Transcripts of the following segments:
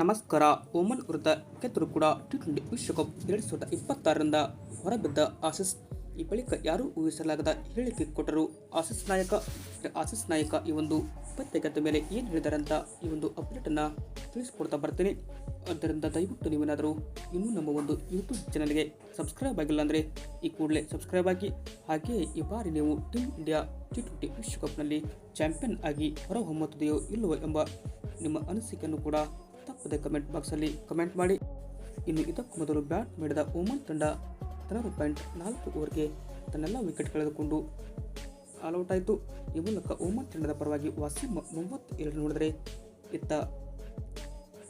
ನಮಸ್ಕಾರ. ಓಮನ್ ವೃತ್ತ ಕೆತ್ತರು ಕೂಡ ಟಿ ಟ್ವೆಂಟಿ ವಿಶ್ವಕಪ್ ಎರಡು ಸಾವಿರದ ಇಪ್ಪತ್ತಾರರಿಂದ ಹೊರಬಿದ್ದ ಆಸಿಸ್. ಈ ಬಳಿಕ ಯಾರೂ ಊಹಿಸಲಾಗದ ಹೇಳಿಕೆ ಕೊಟ್ಟರು. ಆಸಿಸ್ ನಾಯಕ ಆಸಿಸ್ ನಾಯಕ ಈ ಒಂದು ಪತ್ತೆಗೆದ್ದ ಮೇಲೆ ಏನು ಹೇಳಿದ್ದಾರೆ ಅಂತ ಈ ಒಂದು ಅಪ್ಡೇಟನ್ನು ತಿಳಿಸಿಕೊಡ್ತಾ ಬರ್ತೀನಿ. ಆದ್ದರಿಂದ ದಯವಿಟ್ಟು ನೀವೇನಾದರೂ ಇನ್ನೂ ನಮ್ಮ ಒಂದು ಯೂಟ್ಯೂಬ್ ಚಾನಲ್ಗೆ ಸಬ್ಸ್ಕ್ರೈಬ್ ಆಗಿಲ್ಲ ಅಂದರೆ ಈ ಕೂಡಲೇ ಸಬ್ಸ್ಕ್ರೈಬ್ ಆಗಿ. ಹಾಗೆಯೇ ಈ ಬಾರಿ ನೀವು ಟೀಮ್ ಇಂಡಿಯಾ ಟಿ ಟ್ವೆಂಟಿ ವಿಶ್ವಕಪ್ನಲ್ಲಿ ಚಾಂಪಿಯನ್ ಆಗಿ ಹೊರಹೊಮ್ಮುತ್ತದೆಯೋ ಇಲ್ಲವೋ ಎಂಬ ನಿಮ್ಮ ಅನಿಸಿಕೆಯನ್ನು ಕೂಡ ತಪ್ಪದೆ ಕಮೆಂಟ್ ಬಾಕ್ಸಲ್ಲಿ ಕಮೆಂಟ್ ಮಾಡಿ. ಇನ್ನು ಇದಕ್ಕೂ ಮೊದಲು ಬ್ಯಾಟ್ ಮಾಡಿದ ಓಮನ್ ತಂಡ ಹದಿನಾರು ಪಾಯಿಂಟ್ ನಾಲ್ಕು ಓವರ್ಗೆ ತನ್ನೆಲ್ಲ ವಿಕೆಟ್ ಕಳೆದುಕೊಂಡು ಆಲ್ಔಟ್ ಆಯಿತು. ಈ ಮೂಲಕ ಓಮನ್ ತಂಡದ ಪರವಾಗಿ ವಾಸಿಂ ಮೂವತ್ತು ಎರಡು ನೋಡಿದರೆ ಇತ್ತ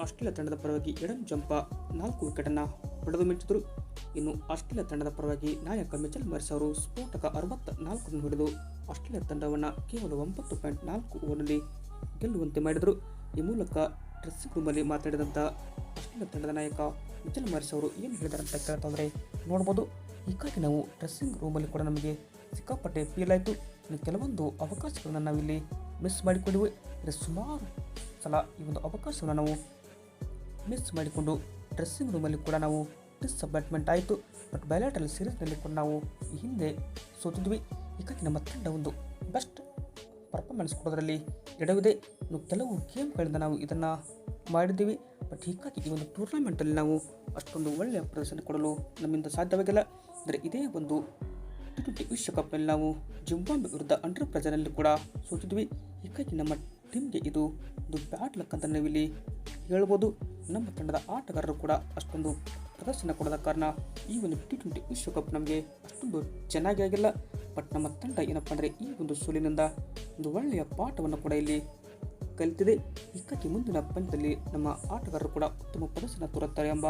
ಆಸ್ಟ್ರೇಲಿಯಾ ತಂಡದ ಪರವಾಗಿ ಎಡಮ್ ಜಂಪ ನಾಲ್ಕು ವಿಕೆಟನ್ನು ಹೊಡೆದು ಮಿಂಚಿದರು ಇನ್ನು ಆಸ್ಟ್ರೇಲಿಯಾ ತಂಡದ ಪರವಾಗಿ ನಾಯಕ ಮಿಚಲ್ ಮರ್ಸ್ ಅವರು ಸ್ಫೋಟಕ ಅರವತ್ತ ನಾಲ್ಕು ಹೊಡೆದು ಆಸ್ಟ್ರೇಲಿಯಾ ತಂಡವನ್ನು ಕೇವಲ ಒಂಬತ್ತು ಪಾಯಿಂಟ್ ನಾಲ್ಕು ಓವರ್ನಲ್ಲಿ ಗೆಲ್ಲುವಂತೆ ಮಾಡಿದರು. ಈ ಮೂಲಕ ಡ್ರೆಸ್ಸಿಂಗ್ ರೂಮಲ್ಲಿ ಮಾತಾಡಿದಂಥ ತಂಡದ ನಾಯಕ ಮಿಚಲ್ ಮಾರಿಸ್ ಅವರು ಏನು ಹೇಳಿದ್ದಾರೆ ಅಂತ ಕೇಳ್ತಾ ಹೋದರೆ ನೋಡ್ಬೋದು. ಹೀಗಾಗಿ ನಾವು ಡ್ರೆಸ್ಸಿಂಗ್ ರೂಮಲ್ಲಿ ಕೂಡ ನಮಗೆ ಸಿಕ್ಕಾಪಟ್ಟೆ ಫೀಲ್ ಆಯಿತು. ಇನ್ನು ಕೆಲವೊಂದು ಅವಕಾಶಗಳನ್ನು ನಾವಿಲ್ಲಿ ಮಿಸ್ ಮಾಡಿಕೊಂಡಿವೆ. ಅಂದರೆ ಸುಮಾರು ಸಲ ಈ ಒಂದು ಅವಕಾಶವನ್ನು ನಾವು ಮಿಸ್ ಮಾಡಿಕೊಂಡು ಡ್ರೆಸ್ಸಿಂಗ್ ರೂಮಲ್ಲಿ ಕೂಡ ನಾವು ಡಿಸ್ಅಪಾಯಿಂಟ್ಮೆಂಟ್ ಆಯಿತು. ಬಟ್ ಬ್ಯಾಲೆಟಲ್ ಸೀರೀಸ್ನಲ್ಲಿ ಕೂಡ ನಾವು ಹಿಂದೆ ಸೋತಿದ್ವಿ. ಹೀಗಾಗಿ ನಮ್ಮ ತಂಡ ಒಂದು ಬೆಸ್ಟ್ ಪರ್ಫಾರ್ಮೆನ್ಸ್ ಕೊಡೋದ್ರಲ್ಲಿ ಎಡವಿದೆ ಕೆಲವು ಗೇಮ್ಗಳಿಂದ ನಾವು ಇದನ್ನು ಮಾಡಿದ್ದೀವಿ. ಬಟ್ ಹೀಗಾಗಿ ಈ ಒಂದು ಟೂರ್ನಮೆಂಟಲ್ಲಿ ನಾವು ಅಷ್ಟೊಂದು ಒಳ್ಳೆಯ ಪ್ರದರ್ಶನ ಕೊಡಲು ನಮ್ಮಿಂದ ಸಾಧ್ಯವಾಗಿಲ್ಲ. ಅಂದರೆ ಇದೇ ಒಂದು ಟಿ ಟ್ವೆಂಟಿ ವಿಶ್ವಕಪ್ನಲ್ಲಿ ನಾವು ಜಿಂಬಾಂಬೆ ವಿರುದ್ಧ ಅಂಡರ್ ಪ್ರೆಜರ್ನಲ್ಲಿ ಕೂಡ ಸೋತಿದ್ವಿ. ಹೀಗಾಗಿ ನಮ್ಮ ಟೀಮ್ಗೆ ಇದು ಒಂದು ಬ್ಯಾಡ್ ಲಕ್ ಅಂತ ನಾವಿಲ್ಲಿ ಹೇಳ್ಬೋದು. ನಮ್ಮ ತಂಡದ ಆಟಗಾರರು ಕೂಡ ಅಷ್ಟೊಂದು ಪ್ರದರ್ಶನ ಕೊಡದ ಕಾರಣ ಈ ಒಂದು ಟಿ ಟ್ವೆಂಟಿ ವಿಶ್ವಕಪ್ ನಮಗೆ ಅಷ್ಟೊಂದು ಚೆನ್ನಾಗಿ ಆಗಿಲ್ಲ. ಬಟ್ ನಮ್ಮ ತಂಡ ಏನಪ್ಪ ಅಂದರೆ ಈ ಒಂದು ಸೋಲಿನಿಂದ ಒಂದು ಒಳ್ಳೆಯ ಪಾಠವನ್ನು ಕೂಡ ಇಲ್ಲಿ ಕಲಿತಿದೆ. ಹೀಗಾಗಿ ಮುಂದಿನ ಪಂದ್ಯದಲ್ಲಿ ನಮ್ಮ ಆಟಗಾರರು ಕೂಡ ಉತ್ತಮ ಪ್ರದರ್ಶನ ತೋರುತ್ತಾರೆ ಎಂಬ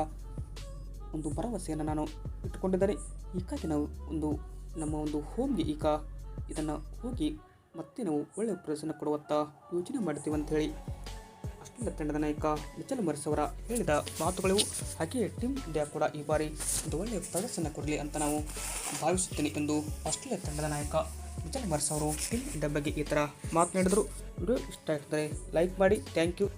ಒಂದು ಭರವಸೆಯನ್ನು ನಾನು ಇಟ್ಟುಕೊಂಡಿದ್ದೇನೆ. ಹೀಗಾಗಿ ನಾವು ಒಂದು ನಮ್ಮ ಒಂದು ಹೋಮ್ಗೆ ಈಗ ಇದನ್ನು ಹೋಗಿ ಮತ್ತೆ ನಾವು ಒಳ್ಳೆಯ ಪ್ರದರ್ಶನ ಕೊಡುವತ್ತ ಯೋಚನೆ ಮಾಡ್ತೀವಿ ಅಂತ ಹೇಳಿ ಆಸ್ಟ್ರೇಲಿಯಾ ತಂಡದ ನಾಯಕ ಮಿಚಲ್ ಮರ್ಸ್ ಅವರ ಹೇಳಿದ ಮಾತುಗಳು, ಹಾಗೆ ಟೀಮ್ ಇಂಡಿಯಾ ಕೂಡ ಈ ಬಾರಿ ಒಂದು ಒಳ್ಳೆಯ ಪ್ರದರ್ಶನ ಕೊಡಲಿ ಅಂತ ನಾವು ಭಾವಿಸುತ್ತೇನೆ ಎಂದು ಆಸ್ಟ್ರೇಲಿಯಾ ತಂಡದ ನಾಯಕ ಮಿಚಲ್ ಮರ್ಸ್ ಅವರು ಟೀಮ್ ಇಂಡಿಯಾ ಬಗ್ಗೆ ಈ ಥರ ಮಾತನಾಡಿದರು. ವಿಡಿಯೋ ಇಷ್ಟ ಆಗ್ತದೆ ಲೈಕ್ ಮಾಡಿ, ಥ್ಯಾಂಕ್ ಯು.